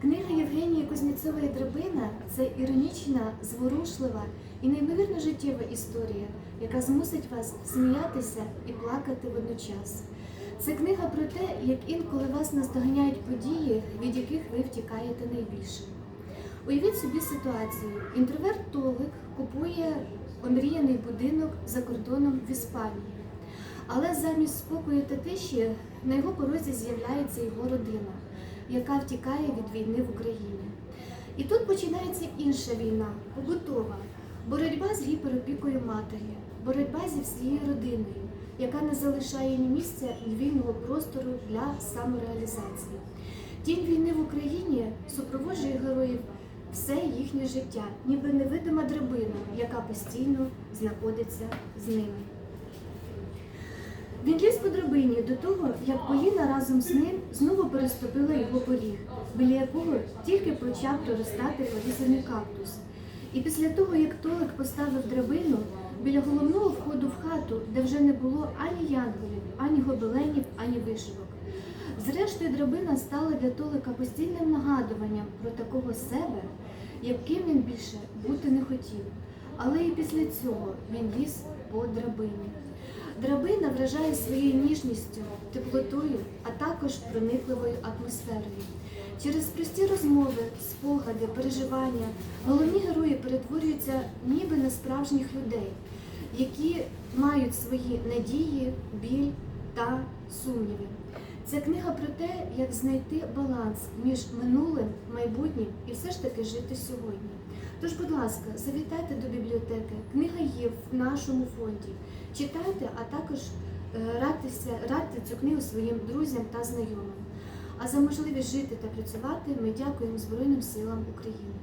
Книга Євгенії Кузнєцової Драбина це іронічна, зворушлива і неймовірно життєва історія, яка змусить вас сміятися і плакати водночас. Це книга про те, як інколи вас наздоганяють події, від яких ви втікаєте найбільше. Уявіть собі ситуацію. Інтроверт-толик купує омріяний будинок за кордоном в Іспанії. Але замість спокою та тиші на його порозі з'являється його родина, яка втікає від війни в Україні. І тут починається інша війна, побутова, боротьба з гіперопікою матері, боротьба зі всією родиною, яка не залишає ні місця, ні вільного простору для самореалізації. Тінь війни в Україні супроводжує героїв все їхнє життя, ніби невидима драбина, яка постійно знаходиться з ними. Він ліз по драбині до того, як Поліна разом з ним знову переступила його поріг, біля якого тільки почав проростати порізаний кактус. І після того, як Толик поставив драбину біля головного входу в хату, де вже не було ані янголів, ані гобеленів, ані вишивок. Зрештою, драбина стала для Толика постійним нагадуванням про такого себе, яким він більше бути не хотів. Але і після цього він ліз по драбині. Драбина вражає своєю ніжністю, теплотою, а також проникливою атмосферою. Через прості розмови, спогади, переживання головні герої перетворюються ніби на справжніх людей, які мають свої надії, біль та сумніви. Це книга про те, як знайти баланс між минулим, майбутнім і все ж таки жити сьогодні. Тож, будь ласка, завітайте до бібліотеки. Книга є в нашому фонді. Читайте, а також е, радьтеся, радьте цю книгу своїм друзям та знайомим. А за можливість жити та працювати ми дякуємо Збройним силам України.